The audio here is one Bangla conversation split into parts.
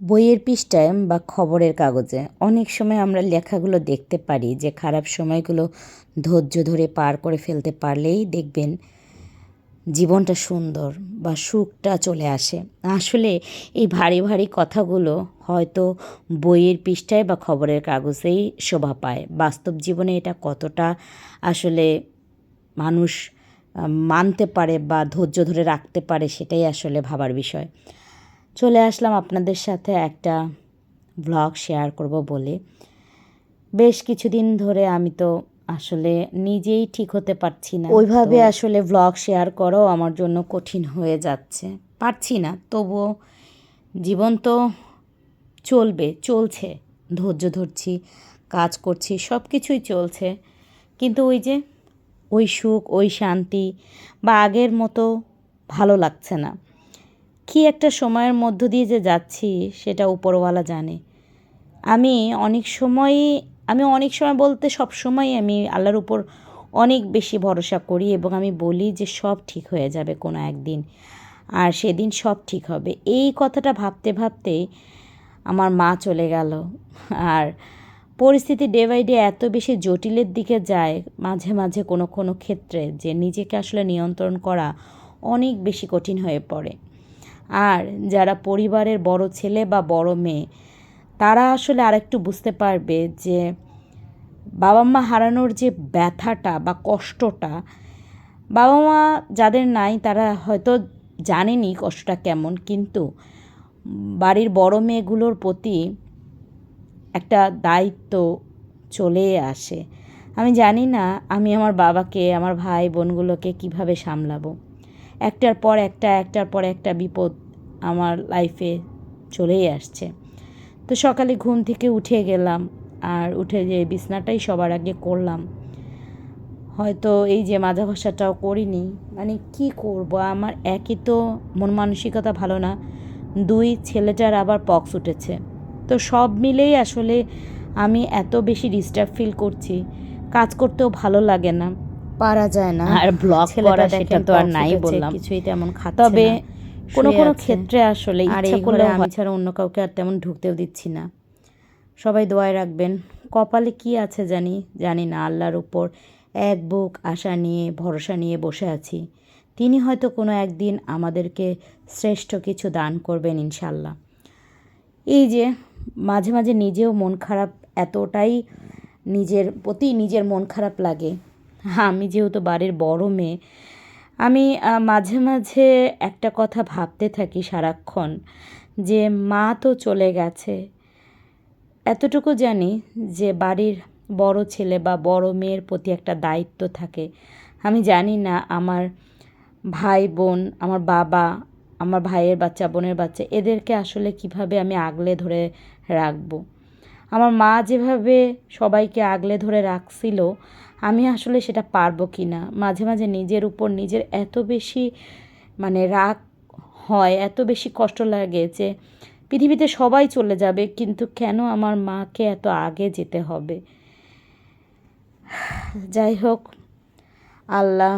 বইয়ের পৃষ্ঠায় বা খবরের কাগজে অনেক সময় আমরা লেখাগুলো দেখতে পারি যে খারাপ সময়গুলো ধৈর্য ধরে পার করে ফেলতে পারলেই দেখবেন জীবনটা সুন্দর বা সুখটা চলে আসে। আসলে এই ভারী ভারী কথাগুলো হয়তো বইয়ের পৃষ্ঠায় বা খবরের কাগজেই শোভা পায়। বাস্তব জীবনে এটা কতটা আসলে মানুষ মানতে পারে বা ধৈর্য ধরে রাখতে পারে সেটাই আসলে ভাবার বিষয়। চলে আসলাম আপনাদের সাথে একটা ব্লগ শেয়ার করব বলে। বেশ কিছুদিন ধরে আমি তো আসলে নিজেই ঠিক হতে পারছি না। ওইভাবে আসলে ব্লগ শেয়ার করাও আমার জন্য কঠিন হয়ে যাচ্ছে। পারছি না তবুও জীবন তো চলবে চলছে ধৈর্য ধরছি কাজ করছি সব কিছুই চলছে। কিন্তু ওই যে ওই সুখ ওই শান্তি বা আগের মতো ভালো লাগছে না। কী একটা সময়ের মধ্য দিয়ে যে যাচ্ছি সেটা উপরওয়ালা জানে। আমি অনেক সময়ই, আমি অনেক সময় বলতে সব সময় আমি আল্লাহর উপর অনেক বেশি ভরসা করি এবং আমি বলি যে সব ঠিক হয়ে যাবে কোনো একদিন আর সেদিন সব ঠিক হবে। এই কথাটা ভাবতে ভাবতে আমার মা চলে গেল। আর পরিস্থিতি ডে বাই ডে এত বেশি জটিলের দিকে যায় মাঝে মাঝে কোনো কোনো ক্ষেত্রে যে নিজেকে আসলে নিয়ন্ত্রণ করা অনেক বেশি কঠিন হয়ে পড়ে। আর যারা পরিবারের বড় ছেলে বা বড় মেয়ে, তারা আসলে আরেকটু বুঝতে পারবে যে বাবা মা হারানোর যে ব্যথাটা বা কষ্টটা, বাবা মা যাদের নাই তারা হয়তো জানেনি কষ্টটা কেমন, কিন্তু বাড়ির বড় মেয়েগুলোর প্রতি একটা দায়িত্ব চলে আসে। আমি জানি না আমি আমার বাবাকে, আমার ভাই বোনগুলোকে কীভাবে সামলাবো। একটার পর একটা, একটার পর একটা বিপদ আমার লাইফে চলেই আসছে। তো সকালে ঘুম থেকে উঠে গেলাম আর উঠে যে বিছনাটাই সবার আগে করলাম। হয়তো এই যে মাজা ভাষাটাও করিনি মানে কি করব? আমার একই তো মন মানসিকতা ভালো না। দুই ছেলেটার আবার পক্স উঠেছে। তো সব মিলেই আসলে আমি এত বেশি ডিস্টার্ব ফিল করছি। কাজ করতেও ভালো লাগে না। পারা যায় না। আর ব্লগ করা সেটা তো আর নাই বললাম। কিছুই তেমন খাচ্ছে তবে কোনো কোনো ক্ষেত্রে আসলে আর এই করে আমি ছাড়া অন্য কাউকে আর তেমন ঢুকতেও দিচ্ছি না। সবাই দোয়ায় রাখবেন। কপালে কি আছে জানি জানি না আল্লাহর উপর এক বুক আশা নিয়ে ভরসা নিয়ে বসে আছি। তিনি হয়তো কোনো একদিন আমাদেরকে শ্রেষ্ঠ কিছু দান করবেন ইনশাল্লাহ এই যে মাঝে মাঝে নিজেও মন খারাপ এতটাই নিজের প্রতি নিজের মন খারাপ লাগে। আমি যেহেতু বাড়ির বড় মেয়ে, আমি মাঝে মাঝে একটা কথা ভাবতে থাকি সারাক্ষণ যে, মা তো চলে গেছে। এতটুকু জানি যে, বাড়ির বড় ছেলে বা বড় মেয়ের প্রতি একটা দায়িত্ব থাকে। আমি জানি না আমার ভাই বোন, আমার বাবা, আমার ভাইয়ের বাচ্চা, বোনের বাচ্চা, এদেরকে আসলে কীভাবে আমি আগলে ধরে রাখব। আমার মা যেভাবে সবাইকে আগলে ধরে রাখছিল, আমি আসলে সেটা পারব কি না মাঝে মাঝে নিজের উপর নিজের এত বেশি মানে রাগ হয়, এত বেশি কষ্ট লাগে যে পৃথিবীতে সবাই চলে যাবে, কিন্তু কেন আমার মাকে এত আগে যেতে হবে? যাই হোক, আল্লাহ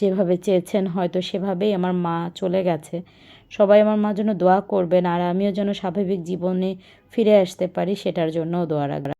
যেভাবে চেয়েছেন, হয়তো সেভাবেই আমার মা চলে গেছে। সবাই আমার মা জন্য দোয়া করবেন আর আমিও যেন স্বাভাবিক জীবনে ফিরে আসতে পারি, সেটার জন্যও দোয়া রাখবেন।